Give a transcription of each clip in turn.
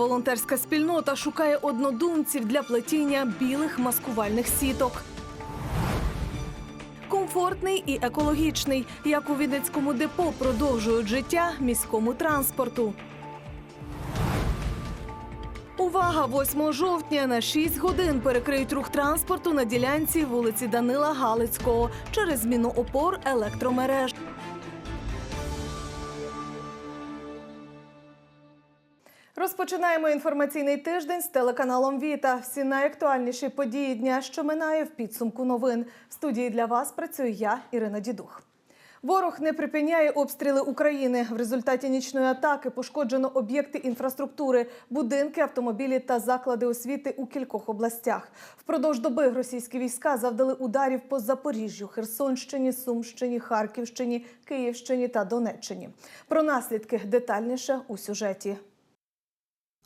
Волонтерська спільнота шукає однодумців для плетіння білих маскувальних сіток. Комфортний і екологічний, як у Вінницькому депо продовжують життя міському транспорту. Увага! 8 жовтня на 6 годин перекриють рух транспорту на ділянці вулиці Данила Галицького через зміну опор електромереж. Розпочинаємо інформаційний тиждень з телеканалом Віта. Всі найактуальніші події дня, що минає в підсумку новин. В студії для вас працюю я, Ірина Дідух. Ворог не припиняє обстріли України. В результаті нічної атаки пошкоджено об'єкти інфраструктури, будинки, автомобілі та заклади освіти у кількох областях. Впродовж доби російські війська завдали ударів по Запоріжжю, Херсонщині, Сумщині, Харківщині, Київщині та Донеччині. Про наслідки детальніше у сюжеті.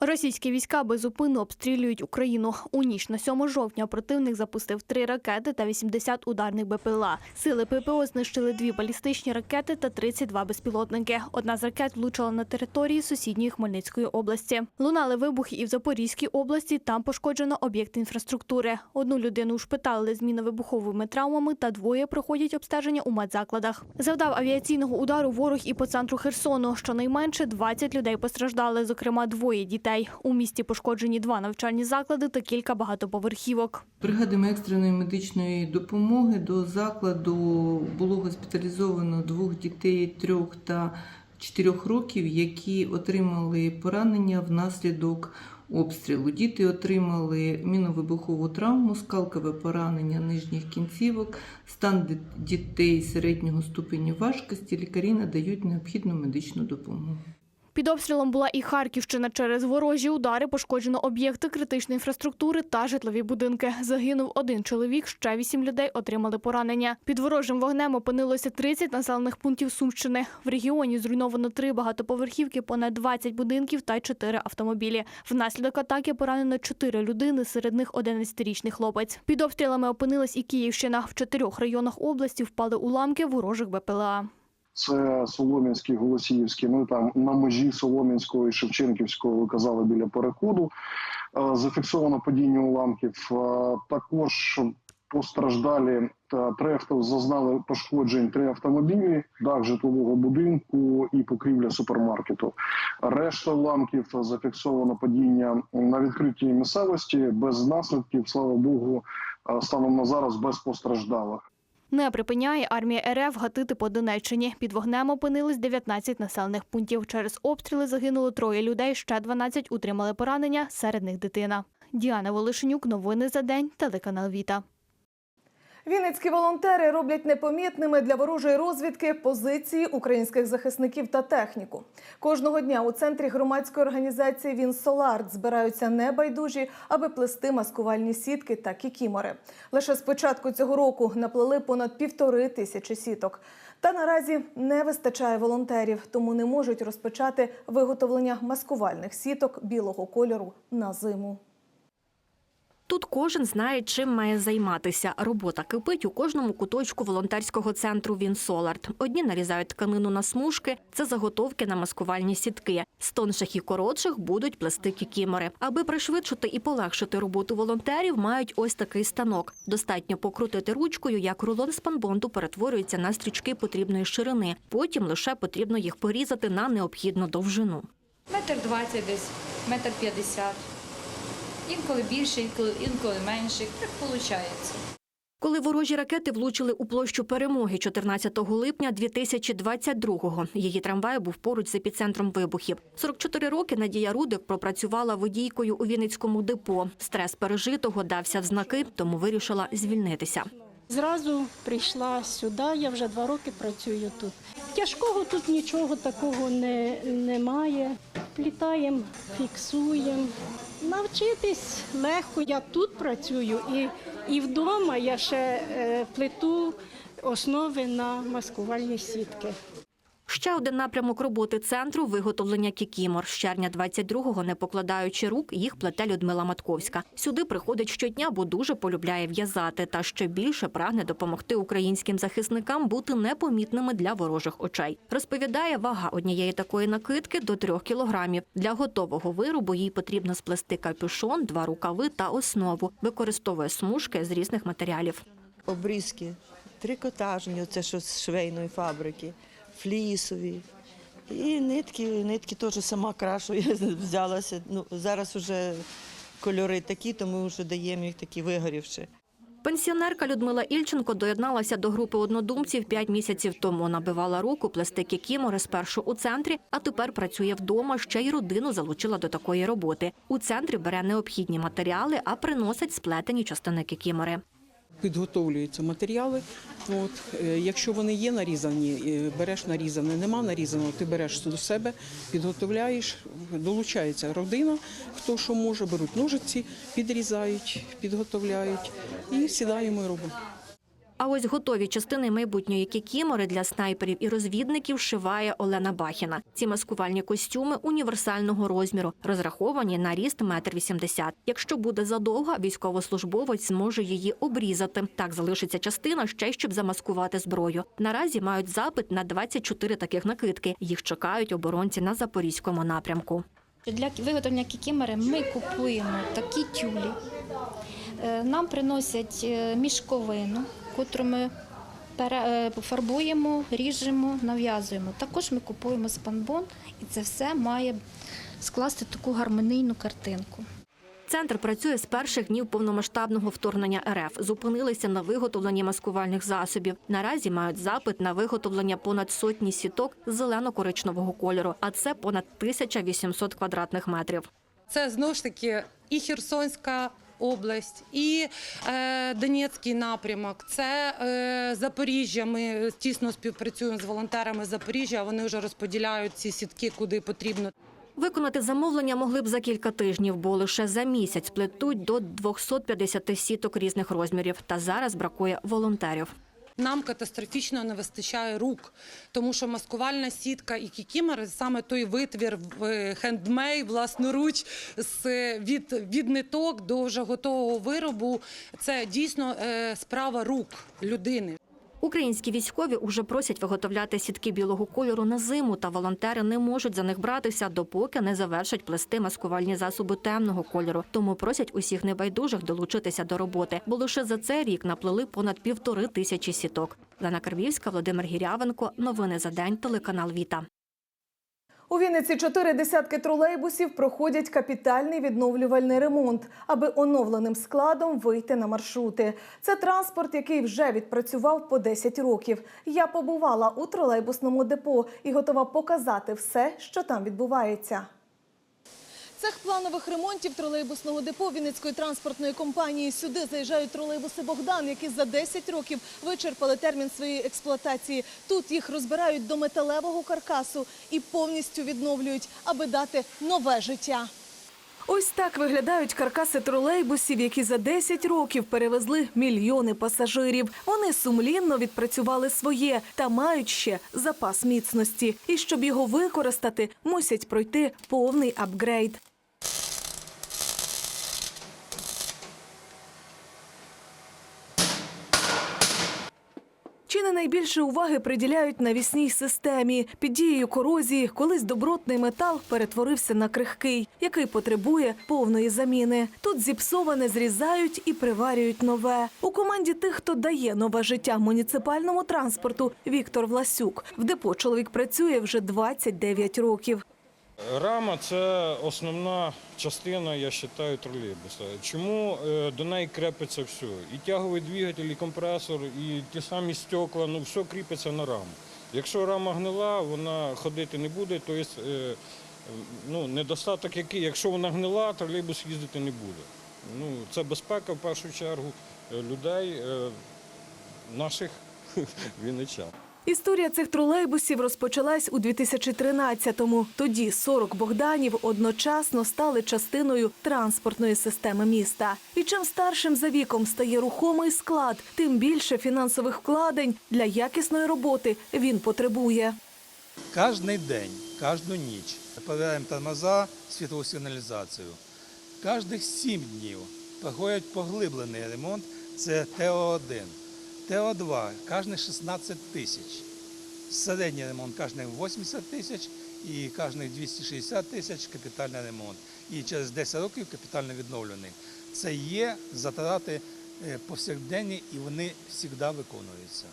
Російські війська безупинно обстрілюють Україну. У ніч на 7 жовтня противник запустив три ракети та 80 ударних БПЛА. Сили ППО знищили дві балістичні ракети та 32 безпілотники. Одна з ракет влучила на території сусідньої Хмельницької області. Лунали вибухи і в Запорізькій області. Там пошкоджено об'єкт інфраструктури. Одну людину ушпиталили з міновибуховими травмами та двоє проходять обстеження у медзакладах. Завдав авіаційного удару ворог і по центру Херсону. Щонайменше 20 людей постраждали, зокрема двоє дітей. У місті пошкоджені два навчальні заклади та кілька багатоповерхівок. Бригадами екстреної медичної допомоги до закладу було госпіталізовано двох дітей трьох та чотирьох років, які отримали поранення внаслідок обстрілу. Діти отримали міновибухову травму, скалкове поранення нижніх кінцівок, стан дітей середнього ступеню важкості. Лікарі надають необхідну медичну допомогу. Під обстрілом була і Харківщина. Через ворожі удари пошкоджено об'єкти критичної інфраструктури та житлові будинки. Загинув один чоловік, ще вісім людей отримали поранення. Під ворожим вогнем опинилося 30 населених пунктів Сумщини. В регіоні зруйновано три багатоповерхівки, понад 20 будинків та 4 автомобілі. Внаслідок атаки поранено 4 людини, серед них 11-річний хлопець. Під обстрілами опинилась і Київщина. В чотирьох районах області впали уламки ворожих БПЛА. Це Солом'янський, Голосіївський, ну там на межі Солом'янського і Шевченківського ви казали біля переходу. Е, Зафіксовано падіння уламків. Е, Також постраждалі три зазнали пошкоджень три автомобілі, дах житлового будинку і покрівля супермаркету. Решта уламків зафіксовано падіння на відкритій місцевості без наслідків. Слава Богу, е, станом на зараз без постраждалих. Не припиняє армія РФ гатити по Донеччині. Під вогнем опинились 19 населених пунктів. Через обстріли загинуло троє людей, ще 12 утримали поранення, серед них дитина. Діана Волошенюк, новини за день, телеканал Віта. Вінницькі волонтери роблять непомітними для ворожої розвідки позиції українських захисників та техніку. Кожного дня у центрі громадської організації Вінсоларт збираються небайдужі, аби плести маскувальні сітки та кікімори. Лише з початку цього року наплели понад півтори тисячі сіток. Та наразі не вистачає волонтерів, тому не можуть розпочати виготовлення маскувальних сіток білого кольору на зиму. Тут кожен знає, чим має займатися. Робота кипить у кожному куточку волонтерського центру Вінсоларт. Одні нарізають тканину на смужки, це заготовки на маскувальні сітки. З тонших і коротших будуть плести кікімори. Аби пришвидшити і полегшити роботу волонтерів, мають ось такий станок. Достатньо покрутити ручкою, як рулон спанбонду перетворюється на стрічки потрібної ширини. Потім лише потрібно їх порізати на необхідну довжину. Метр двадцять десь, метр п'ятдесят. Інколи більше, інколи, інколи менше. Так виходить. Коли ворожі ракети влучили у площу перемоги 14 липня 2022-го, її трамвай був поруч з епіцентром вибухів. 44 роки Надія Рудик пропрацювала водійкою у Вінницькому депо. Стрес пережитого дався в знаки, тому вирішила звільнитися. Зразу прийшла сюди, я вже два роки працюю тут. Тяжкого тут нічого такого не, немає. Плітаємо, фіксуємо. Навчитись легко. Я тут працюю і, і вдома я ще е, плету основи на маскувальні сітки. Ще один напрямок роботи центру виготовлення кікімор. З червня 22-го, не покладаючи рук, їх плете Людмила Матковська. Сюди приходить щодня, бо дуже полюбляє в'язати та ще більше прагне допомогти українським захисникам бути непомітними для ворожих очей. Розповідає, вага однієї такої накидки до трьох кілограмів. Для готового виробу їй потрібно сплести капюшон, два рукави та основу. Використовує смужки з різних матеріалів. обрізки, трикотажні, оце що з швейної фабрики, флісові. І нитки, нитки теж сама крашу, взялася. Ну, зараз вже кольори такі, то ми вже даємо їх такі вигорівши. Пенсіонерка Людмила Ільченко доєдналася до групи однодумців п'ять місяців тому. Набивала руку плести кікімори спершу у центрі, а тепер працює вдома. Ще й родину залучила до такої роботи. У центрі бере необхідні матеріали, а приносить сплетені частини кікімори. Підготовлюються матеріали. От, е, якщо вони є нарізані, е, береш нарізане, нема нарізаного, ти береш до себе, підготовляєш, долучається родина, хто що може, беруть ножиці, підрізають, підготовляють і сідаємо і робимо. А ось готові частини майбутньої кікімори для снайперів і розвідників шиває Олена Бахіна. Ці маскувальні костюми універсального розміру, розраховані на ріст метр вісімдесят. Якщо буде задовга, військовослужбовець зможе її обрізати. Так залишиться частина ще щоб замаскувати зброю. Наразі мають запит на 24 таких накидки. Їх чекають оборонці на запорізькому напрямку. Для виготовлення кікімери ми купуємо такі тюлі. Е, Нам приносять е, мішковину, котру ми е, фарбуємо, ріжемо, нав'язуємо. Також ми купуємо спанбон, і це все має скласти таку гармонійну картинку. Центр працює з перших днів повномасштабного вторгнення РФ. Зупинилися на виготовленні маскувальних засобів. Наразі мають запит на виготовлення понад сотні сіток з зелено-коричневого кольору, а це понад 1800 квадратних метрів. Це знову ж таки і Херсонська область, і е, Донецький напрямок, це е, Запоріжжя. Ми тісно співпрацюємо з волонтерами Запоріжжя. Вони вже розподіляють ці сітки куди потрібно. Виконати замовлення могли б за кілька тижнів, бо лише за місяць плетуть до 250 сіток різних розмірів. Та зараз бракує волонтерів. Нам катастрофічно не вистачає рук, тому що маскувальна сітка і кікімери саме той витвір в хендмей, власноруч, з від, від ниток до вже готового виробу. Це дійсно е, справа рук людини. Українські військові уже просять виготовляти сітки білого кольору на зиму, та волонтери не можуть за них братися, допоки не завершать плести маскувальні засоби темного кольору. Тому просять усіх небайдужих долучитися до роботи, бо лише за цей рік наплели понад півтори тисячі сіток. Лена Карвівська, Володимир Гірявенко. Новини за день. Телеканал Віта. У Вінниці чотири десятки тролейбусів проходять капітальний відновлювальний ремонт, аби оновленим складом вийти на маршрути. Це транспорт, який вже відпрацював по 10 років. Я побувала у тролейбусному депо і готова показати все, що там відбувається. Цех планових ремонтів тролейбусного депо Вінницької транспортної компанії. Сюди заїжджають тролейбуси Богдан, які за 10 років вичерпали термін своєї експлуатації. Тут їх розбирають до металевого каркасу і повністю відновлюють, аби дати нове життя. Ось так виглядають каркаси тролейбусів, які за 10 років перевезли мільйони пасажирів. Вони сумлінно відпрацювали своє та мають ще запас міцності. І щоб його використати, мусять пройти повний апгрейд. Найбільше уваги приділяють навісній системі під дією корозії, колись добротний метал перетворився на крихкий, який потребує повної заміни. Тут зіпсоване зрізають і приварюють нове. У команді тих, хто дає нове життя муніципальному транспорту, Віктор Власюк. В депо чоловік працює вже 29 років. Рама це основна частина, я вважаю, тролейбуса. Чому е, до неї крепиться все? І тяговий двигатель, і компресор, і ті самі стекла, ну все кріпиться на раму. Якщо рама гнила, вона ходити не буде, то є е, ну, недостаток який, якщо вона гнила, тролейбус їздити не буде. Ну, це безпека в першу чергу е, людей, наших вінничан. Історія цих тролейбусів розпочалась у 2013-му. Тоді 40 Богданів одночасно стали частиною транспортної системи міста. І чим старшим за віком стає рухомий склад, тим більше фінансових вкладень для якісної роботи він потребує. Кожний день, кожну ніч перевіряємо тормоза, світлову сигналізацію. Кожних 7 днів проходить поглиблений ремонт, це ТО-1. ТО-2 кожних 16 тисяч. Середній ремонт кожний 80 тисяч і кожний 260 тисяч капітальний ремонт. І через 10 років капітально відновлений. Це є затрати е, повсякденні і вони завжди виконуються.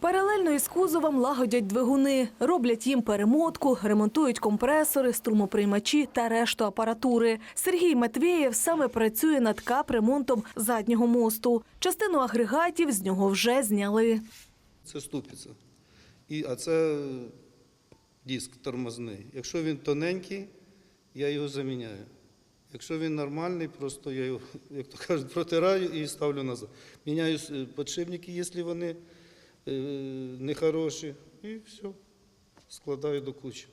Паралельно із кузовом лагодять двигуни, роблять їм перемотку, ремонтують компресори, струмоприймачі та решту апаратури. Сергій Матвєєв саме працює над капремонтом заднього мосту. Частину агрегатів з нього вже зняли. Це ступиця. А це диск тормозний. Якщо він тоненький, я його заміняю. Якщо він нормальний, просто я його, як то кажуть, протираю і ставлю назад. Міняю е, підшипники, якщо вони нехороші, і все, складаю до кучі.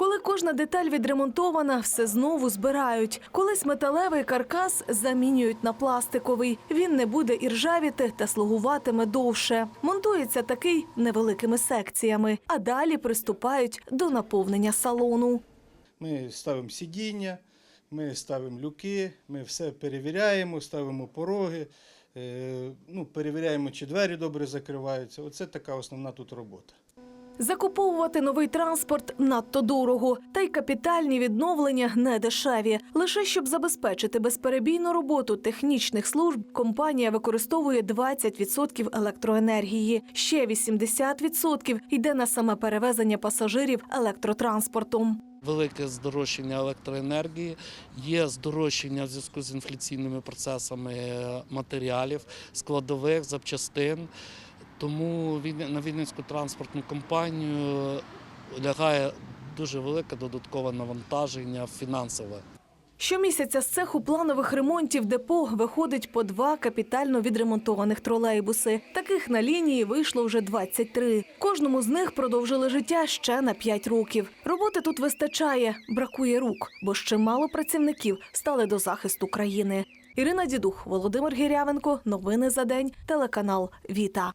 Коли кожна деталь відремонтована, все знову збирають. Колись металевий каркас замінюють на пластиковий. Він не буде іржавіти та слугуватиме довше. Монтується такий невеликими секціями, а далі приступають до наповнення салону. Ми ставимо сидіння, ми ставимо люки, ми все перевіряємо, ставимо пороги, е, ну, перевіряємо, чи двері добре закриваються. Оце така основна тут робота. Закуповувати новий транспорт надто дорого, та й капітальні відновлення не дешеві. Лише щоб забезпечити безперебійну роботу технічних служб, компанія використовує 20% електроенергії. Ще 80% йде на саме перевезення пасажирів електротранспортом. Велике здорожчання електроенергії, є здорожчання в зв'язку з інфляційними процесами матеріалів, складових, запчастин. Тому на Вінницьку транспортну компанію лягає дуже велике додаткове навантаження фінансове. Щомісяця з цеху планових ремонтів депо виходить по два капітально відремонтованих тролейбуси. Таких на лінії вийшло вже 23. Кожному з них продовжили життя ще на 5 років. Роботи тут вистачає, бракує рук, бо ще мало працівників стали до захисту країни. Ірина Дідух, Володимир Гірявенко. Новини за день. Телеканал Віта.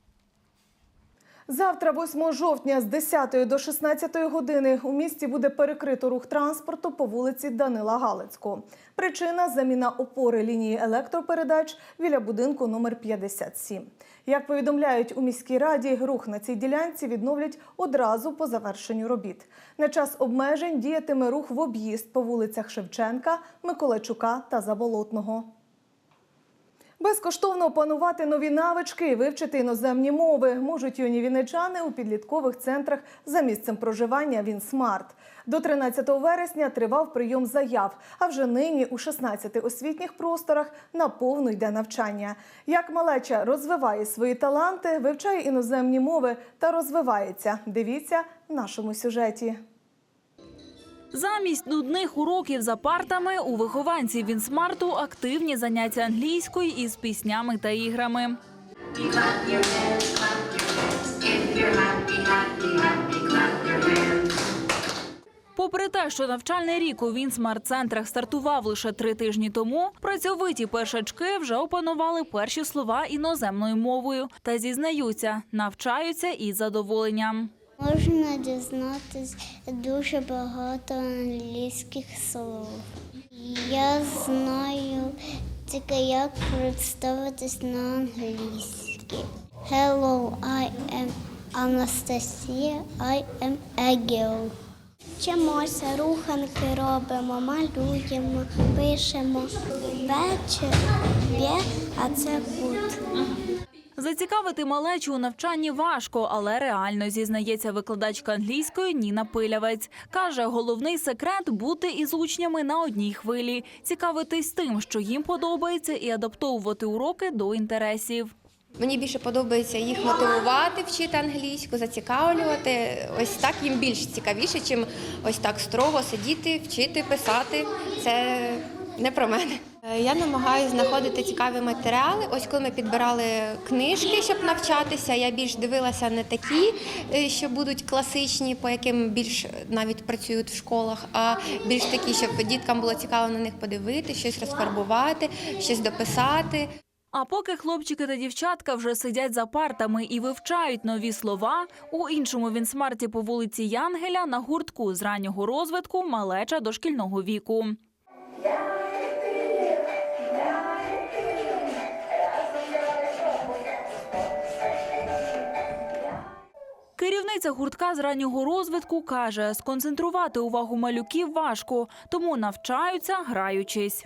Завтра, 8 жовтня, з 10 до 16 години у місті буде перекрито рух транспорту по вулиці Данила Галицького. Причина заміна опори лінії електропередач біля будинку номер 57. Як повідомляють у міській раді, рух на цій ділянці відновлять одразу по завершенню робіт. На час обмежень діятиме рух в об'їзд по вулицях Шевченка, Миколайчука та Заболотного. Безкоштовно опанувати нові навички і вивчити іноземні мови можуть юні вінничани у підліткових центрах за місцем проживання Вінсмарт. До 13 вересня тривав прийом заяв, а вже нині у 16 освітніх просторах наповну йде навчання. Як малеча розвиває свої таланти, вивчає іноземні мови та розвивається. Дивіться в нашому сюжеті. Замість нудних уроків за партами у вихованців Вінсмарту активні заняття англійською із піснями та іграми. Попри те, що навчальний рік у Вінсмарт-центрах стартував лише три тижні тому, працьовиті першачки вже опанували перші слова іноземною мовою та зізнаються, навчаються із задоволенням. Можна дізнатись дуже багато англійських слов. Я знаю тільки як представитись на англійській. Hello, I am Anastasia, I am a girl. Вчимося, руханки робимо, малюємо, пишемо. Вечір, бє, а це кут. Зацікавити малечу у навчанні важко, але реально зізнається викладачка англійської Ніна Пилявець. Каже, головний секрет бути із учнями на одній хвилі, цікавитись тим, що їм подобається, і адаптовувати уроки до інтересів. Мені більше подобається їх мотивувати, вчити англійську, зацікавлювати. Ось так їм більш цікавіше, чим ось так строго сидіти, вчити, писати. Це не про мене. Е, Я намагаюся знаходити цікаві матеріали. Ось коли ми підбирали книжки, щоб навчатися, я більш дивилася не такі, е, що будуть класичні, по яким більш навіть працюють в школах, а більш такі, щоб діткам було цікаво на них подивитися, щось розфарбувати, щось дописати. А поки хлопчики та дівчатка вже сидять за партами і вивчають нові слова, у іншому вінсмарті по вулиці Янгеля на гуртку з раннього розвитку малеча дошкільного віку. Керівниця гуртка з раннього розвитку каже, сконцентрувати увагу малюків важко, тому навчаються, граючись.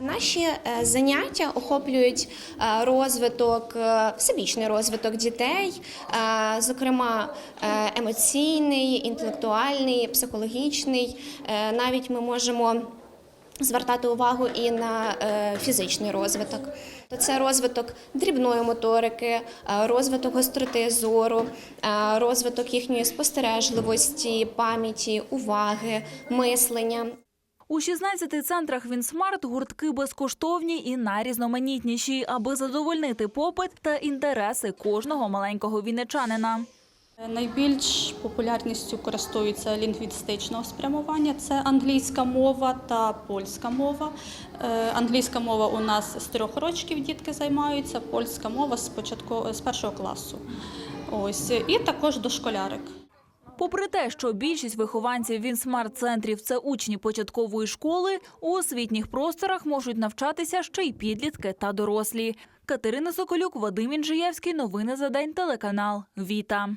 Наші е, заняття охоплюють е, розвиток, е, всебічний розвиток дітей, зокрема емоційний, інтелектуальний, психологічний. Навіть ми можемо звертати увагу і на е, фізичний розвиток. То це розвиток дрібної моторики, е, розвиток гостроти зору, е, розвиток їхньої спостережливості, пам'яті, уваги, мислення. У 16 центрах Вінсмарт гуртки безкоштовні і найрізноманітніші, аби задовольнити попит та інтереси кожного маленького вінничанина. Найбільш популярністю користуються лінгвістичного спрямування. Це англійська мова та польська мова. Е, Англійська мова у нас з трьох років дітки займаються, польська мова з початку з першого класу. Ось і також дошколярик. Попри те, що більшість вихованців Вінсмарт-центрів – це учні початкової школи, у освітніх просторах можуть навчатися ще й підлітки та дорослі. Катерина Соколюк, Вадим Інжиєвський. Новини за день. Телеканал Віта.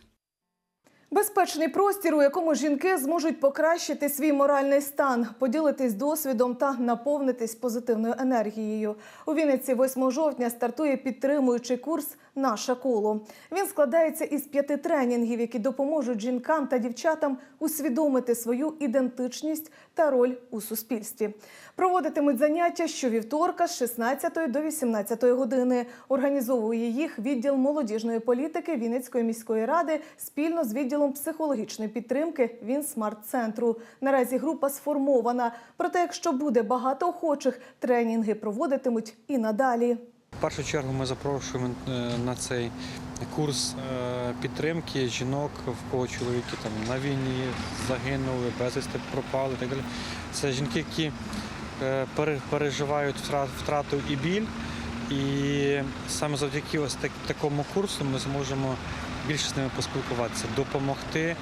Безпечний простір, у якому жінки зможуть покращити свій моральний стан, поділитись досвідом та наповнитись позитивною енергією. У Вінниці 8 жовтня стартує підтримуючий курс Наше коло. Він складається із п'яти тренінгів, які допоможуть жінкам та дівчатам усвідомити свою ідентичність та роль у суспільстві. Проводитимуть заняття щовівторка з 16 до 18 години. Організовує їх відділ молодіжної політики Вінницької міської ради спільно з відділом психологічної підтримки Вінсмарт-центру. Наразі група сформована. Проте, якщо буде багато охочих, тренінги проводитимуть і надалі. В першу чергу ми запрошуємо е, на цей курс е, підтримки жінок, в кого чоловіки там на війні загинули, безвісти пропали. Так далі. Це жінки, які е, переживають втра- втрату і біль. І саме завдяки ось так- такому курсу ми зможемо більше з ними поспілкуватися, допомогти,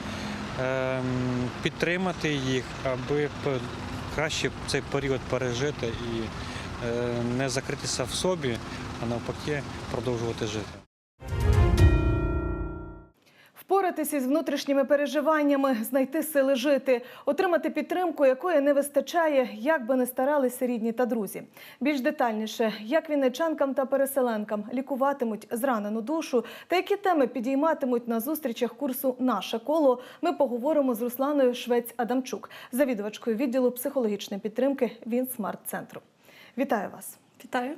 ем, підтримати їх, аби краще цей період пережити і е, не закритися в собі, а навпаки продовжувати жити. Впоратися із внутрішніми переживаннями, знайти сили жити, отримати підтримку, якої не вистачає, як би не старалися рідні та друзі. Більш детальніше, як вінничанкам та переселенкам лікуватимуть зранену душу та які теми підійматимуть на зустрічах курсу Наше коло. Ми поговоримо з Русланою Швець Адамчук, завідувачкою відділу психологічної підтримки Вінсмарт-центру. Вітаю вас. Вітаю.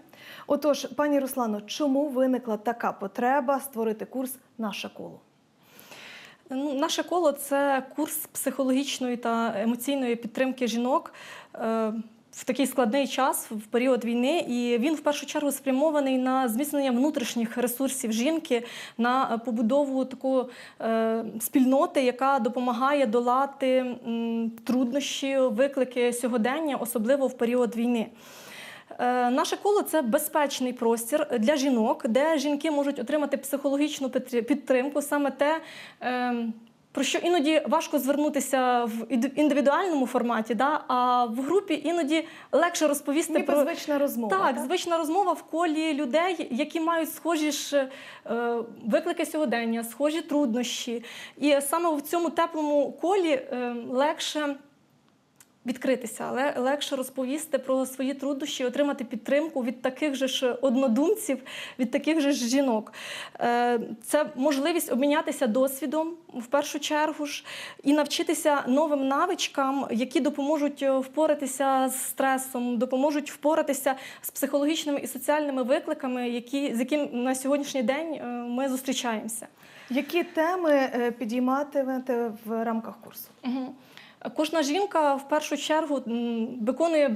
Отож, пані Руслано, чому виникла така потреба створити курс Наше коло? Ну, наше коло це курс психологічної та емоційної підтримки жінок е, в такий складний час, в період війни. І він в першу чергу спрямований на зміцнення внутрішніх ресурсів жінки, на побудову такої е, спільноти, яка допомагає долати труднощі, виклики сьогодення, особливо в період війни. Е, Наше коло це безпечний простір для жінок, де жінки можуть отримати психологічну підтримку, саме те, е, про що іноді важко звернутися в індивідуальному форматі, да? а в групі іноді легше розповісти Ніби про звична розмова, Так, так? звична розмова в колі людей, які мають схожі ж е, виклики сьогодення, схожі труднощі. І саме в цьому теплому колі е, легше відкритися, але легше розповісти про свої труднощі, отримати підтримку від таких же ж однодумців, від таких же ж жінок. Е, Це можливість обмінятися досвідом в першу чергу ж і навчитися новим навичкам, які допоможуть е, впоратися з стресом, допоможуть впоратися з психологічними і соціальними викликами, які, з якими на сьогоднішній день е, ми зустрічаємося. Які теми підійматимете в рамках курсу? Мгм. Кожна жінка в першу чергу виконує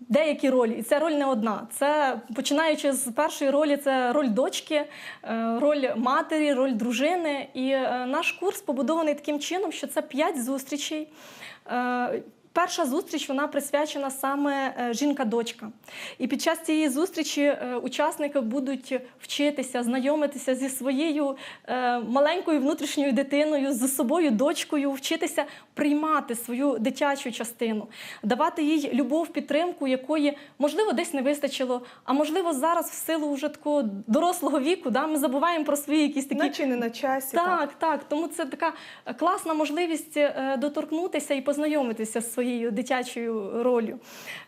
деякі ролі, і ця роль не одна. Це починаючи з першої ролі, це роль дочки, е, роль матері, роль дружини. І е, наш курс побудований таким чином, що це п'ять зустрічей. Перша зустріч вона присвячена саме е, жінка-дочка. І під час цієї зустрічі е, учасники будуть вчитися, знайомитися зі своєю е, маленькою внутрішньою дитиною, з собою, дочкою, вчитися приймати свою дитячу частину, давати їй любов, підтримку, якої можливо десь не вистачило, а можливо зараз в силу вже такого дорослого віку, да, ми забуваємо про свої якісь такі Наче не на часі. так, так. Тому це така класна можливість доторкнутися і познайомитися з своєю дитячою ролью.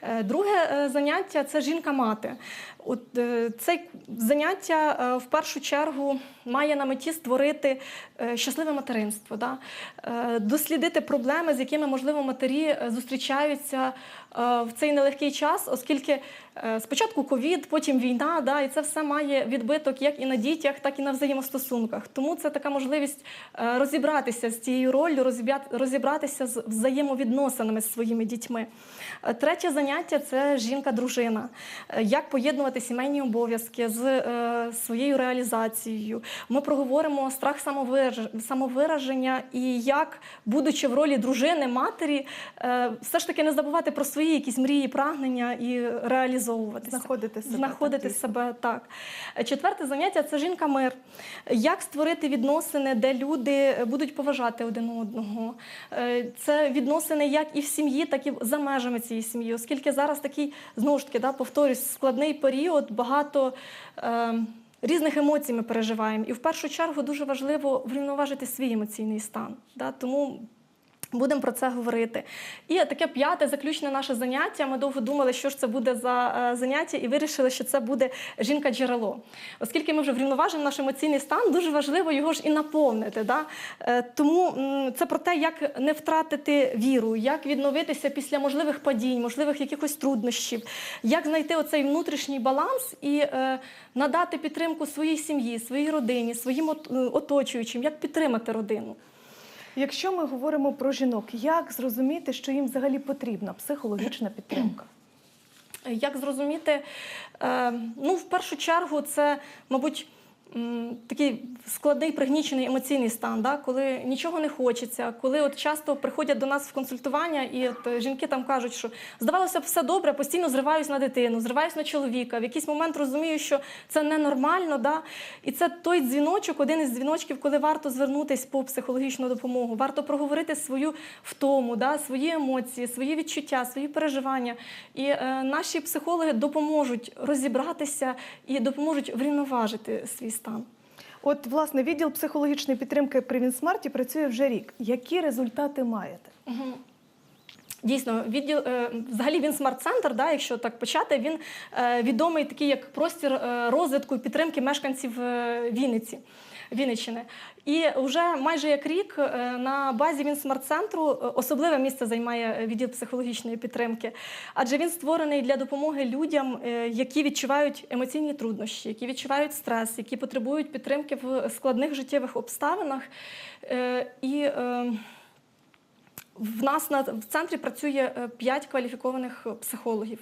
Е, Друге е, заняття це жінка-мати. От е, це заняття в першу чергу має на меті створити щасливе материнство, да? Дослідити проблеми, з якими можливо матері зустрічаються в цей нелегкий час, оскільки е, спочатку ковід, потім війна, да, і це все має відбиток як і на дітях, так і на взаємостосунках. Тому це така можливість е, розібратися з цією роллю, розібратися з взаємовідносинами з своїми дітьми. Е, Третє заняття це жінка-дружина. Е, Як поєднувати сімейні обов'язки з е, своєю реалізацією. Ми проговоримо страх самовираження і як, будучи в ролі дружини, матері, е, все ж таки не забувати про свої якісь мрії, прагнення і реалізовуватися. Знаходити себе, Знаходити так, себе так. Четверте заняття це жінка-мир. Як створити відносини, де люди будуть поважати один одного. Е, Це відносини як і в сім'ї, так і за межами цієї сім'ї, оскільки зараз такий знову ж таки да, повторюсь, складний період, багато. Е, Різних емоцій ми переживаємо, і в першу чергу дуже важливо врівноважити свій емоційний стан. Да? Тому Будемо про це говорити. І таке п'яте заключне наше заняття. Ми довго думали, що ж це буде за е, заняття, і вирішили, що це буде жінка-джерело. Оскільки ми вже врівноважимо наш емоційний стан, дуже важливо його ж і наповнити. Да? Е, Тому це про те, як не втратити віру, як відновитися після можливих падінь, можливих якихось труднощів, як знайти оцей внутрішній баланс і е, надати підтримку своїй сім'ї, своїй родині, своїм оточуючим, як підтримати родину. Якщо ми говоримо про жінок, як зрозуміти, що їм взагалі потрібна психологічна підтримка? Як зрозуміти? Е, Ну, в першу чергу, це, мабуть, такий складний пригнічений емоційний стан, да? коли нічого не хочеться, коли от часто приходять до нас в консультування, і от е, жінки там кажуть, що здавалося б, все добре, постійно зриваюсь на дитину, зриваюсь на чоловіка. В якийсь момент розумію, що це ненормально. Да? І це той дзвіночок, один із дзвіночків, коли варто звернутися по психологічну допомогу, варто проговорити свою втому, да? свої емоції, свої відчуття, свої переживання. І е, наші психологи допоможуть розібратися і допоможуть врівноважити свій стан. От, власне, відділ психологічної підтримки при Вінсмарті працює вже рік. Які результати маєте? Дійсно, відділ е, взагалі він смарт-центр, да, якщо так почати, він е, відомий такий як простір е, розвитку і підтримки мешканців Вінниці. Вінниччини. І вже майже як рік е, на базі він смарт-центру е, особливе місце займає відділ психологічної підтримки, адже він створений для допомоги людям, е, які відчувають емоційні труднощі, які відчувають стрес, які потребують підтримки в складних життєвих обставинах. Е, І е, в нас на в центрі працює 5 кваліфікованих психологів.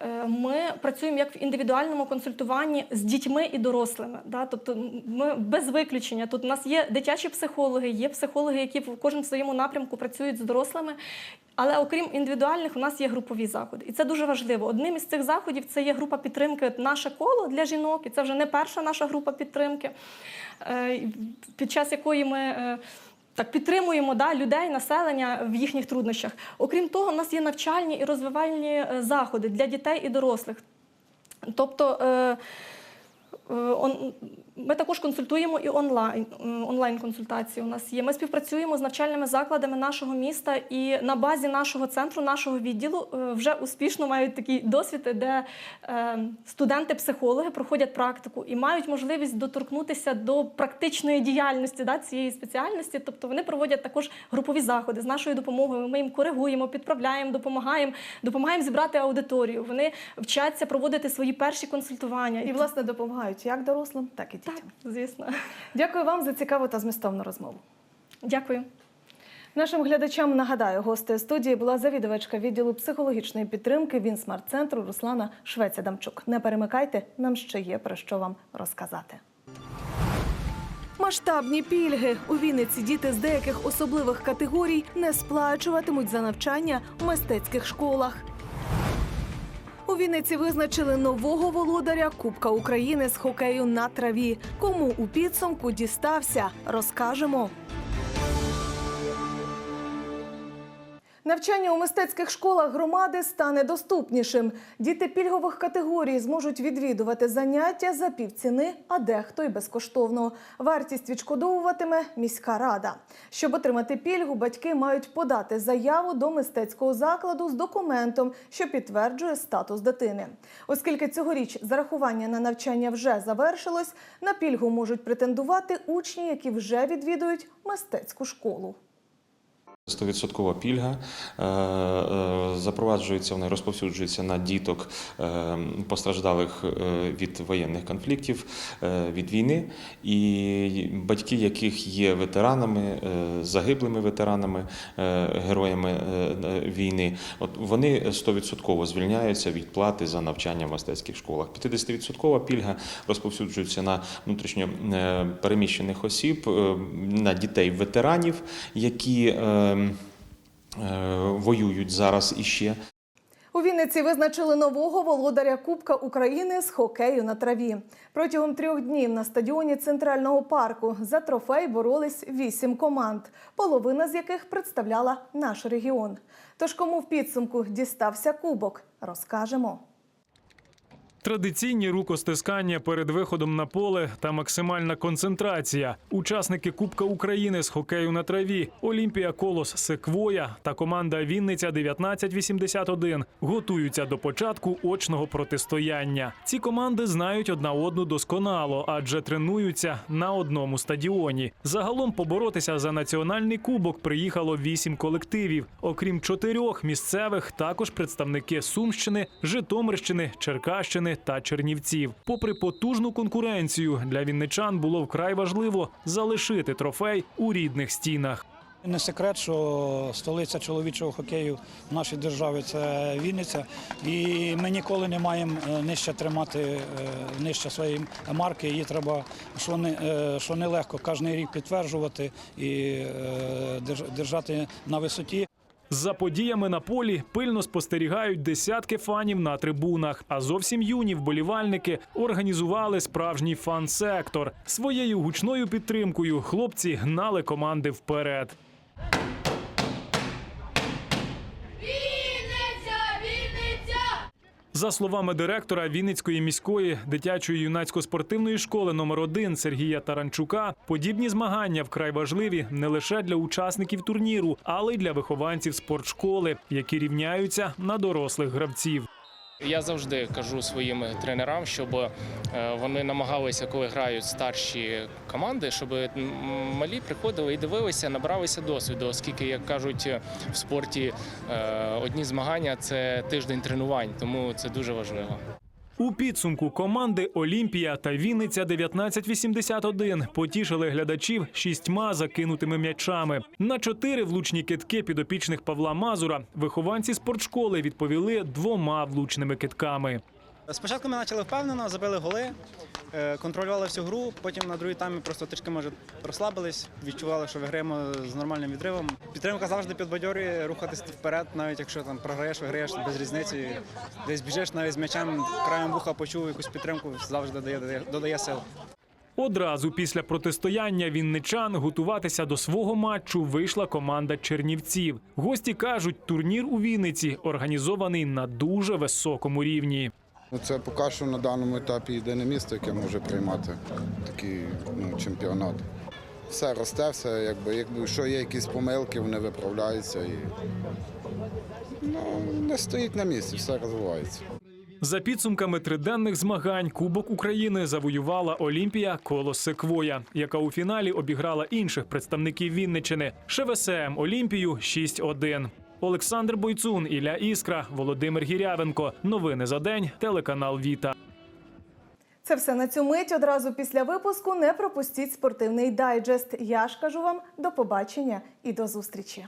Е, Ми працюємо як в індивідуальному консультуванні з дітьми і дорослими. Да? Тобто ми без виключення. Тут у нас є дитячі психологи, є психологи, які в в своєму напрямку працюють з дорослими. Але окрім індивідуальних, у нас є групові заходи. І це дуже важливо. Одним із цих заходів це є група підтримки наше коло для жінок, і це вже не перша наша група підтримки, е, під час якої ми. Так, підтримуємо да, людей, населення в їхніх труднощах. Окрім того, у нас є навчальні і розвивальні е, заходи для дітей і дорослих. Тобто е, е, он, ми також консультуємо і онлайн, е, онлайн-консультації у нас є. Ми співпрацюємо з навчальними закладами нашого міста і на базі нашого центру, нашого відділу е, вже успішно мають такий досвід, де е, студенти-психологи проходять практику і мають можливість доторкнутися до практичної діяльності да, цієї спеціальності. Тобто вони проводять також групові заходи з нашою допомогою. Ми їм коригуємо, підправляємо, допомагаємо, допомагаємо зібрати аудиторію. Вони вчаться проводити свої перші консультування. І, власне, допомагають як дорослим, так і дітям. Звісно. Дякую вам за цікаву та змістовну розмову. Дякую. Нашим глядачам нагадаю, гостею студії була завідувачка відділу психологічної підтримки Вінсмарт-центру Руслана Швець-Адамчук. Не перемикайте, нам ще є про що вам розказати. Масштабні пільги у Вінниці діти з деяких особливих категорій не сплачуватимуть за навчання в мистецьких школах. У Вінниці визначили нового володаря Кубка України з хокею на траві. Кому у підсумку дістався, розкажемо. Навчання у мистецьких школах громади стане доступнішим. Діти пільгових категорій зможуть відвідувати заняття за півціни, а дехто й безкоштовно. Вартість відшкодовуватиме міська рада. Щоб отримати пільгу, батьки мають подати заяву до мистецького закладу з документом, що підтверджує статус дитини. Оскільки цьогоріч зарахування на навчання вже завершилось, на пільгу можуть претендувати учні, які вже відвідують мистецьку школу. 100% пільга е, е, запроваджується, вона розповсюджується на діток е, постраждалих від воєнних конфліктів, від війни, і батьки, яких є ветеранами, загиблими ветеранами, героями війни, от вони 100% звільняються від плати за навчання в мистецьких школах. 50% пільга розповсюджується на внутрішньо переміщених осіб, на дітей ветеранів, які воюють зараз іще. У Вінниці визначили нового володаря Кубка України з хокею на траві. Протягом трьох днів на стадіоні центрального парку за трофей боролись вісім команд, половина з яких представляла наш регіон. Тож кому в підсумку дістався кубок, розкажемо. Традиційні рукостискання перед виходом на поле та максимальна концентрація. Учасники Кубка України з хокею на траві, Олімпія Колос Секвоя та команда Вінниця 1981 готуються до початку очного протистояння. Ці команди знають одна одну досконало, адже тренуються на одному стадіоні. Загалом поборотися за національний кубок приїхало вісім колективів. Окрім чотирьох місцевих, також представники Сумщини, Житомирщини, Черкащини та Чернівців. Попри потужну конкуренцію, для вінничан було вкрай важливо залишити трофей у рідних стінах. Не секрет, що столиця чоловічого хокею в нашій державі це Вінниця, і ми ніколи не маємо е, нижче тримати е, нижче своєї марки. Її треба, що не е, що нелегко кожен рік підтверджувати і держати на висоті. За подіями на полі пильно спостерігають десятки фанів на трибунах. А зовсім юні вболівальники організували справжній фан-сектор. Своєю гучною підтримкою хлопці гнали команди вперед. За словами директора Вінницької міської дитячої юнацько-спортивної школи номер 1 Сергія Таранчука, подібні змагання вкрай важливі не лише для учасників турніру, але й для вихованців спортшколи, які рівняються на дорослих гравців. Я завжди кажу своїм тренерам, щоб е, вони намагалися, коли грають старші команди, щоб малі приходили і дивилися, набралися досвіду, оскільки, як кажуть в спорті, е, одні змагання це тиждень тренувань, тому це дуже важливо. У підсумку команди Олімпія та Вінниця 1981 потішили глядачів шістьма закинутими м'ячами. На чотири влучні китки підопічних Павла Мазура вихованці спортшколи відповіли двома влучними китками. Спочатку ми почали впевнено, забили голи, е, контролювали всю гру. Потім на другій таймі просто трішки може розслабились, відчували, що виграємо з нормальним відривом. Підтримка завжди підбадьорює рухатись вперед, навіть якщо там програєш, виграєш без різниці. Десь біжиш навіть з м'ячем, краєм вуха почув якусь підтримку, завжди додає, додає, додає сил. Одразу після протистояння вінничан готуватися до свого матчу вийшла команда чернівців. Гості кажуть, турнір у Вінниці організований на дуже високому рівні. Ну, Це поки що на даному етапі єдине місто, яке може приймати такий ну, чемпіонат. Все росте, все, якби, якби що є якісь помилки, вони виправляються і ну, не стоїть на місці, все розвивається. За підсумками триденних змагань Кубок України завоювала Олімпія Колос Секвоя, яка у фіналі обіграла інших представників Вінничини ШВСМ Олімпію 6-1. Олександр Бойцун, Ілля Іскра, Володимир Гірявенко. Новини за день. Телеканал Віта. Це все на цю мить. Одразу після випуску не пропустіть спортивний дайджест. Я ж кажу вам до побачення і до зустрічі.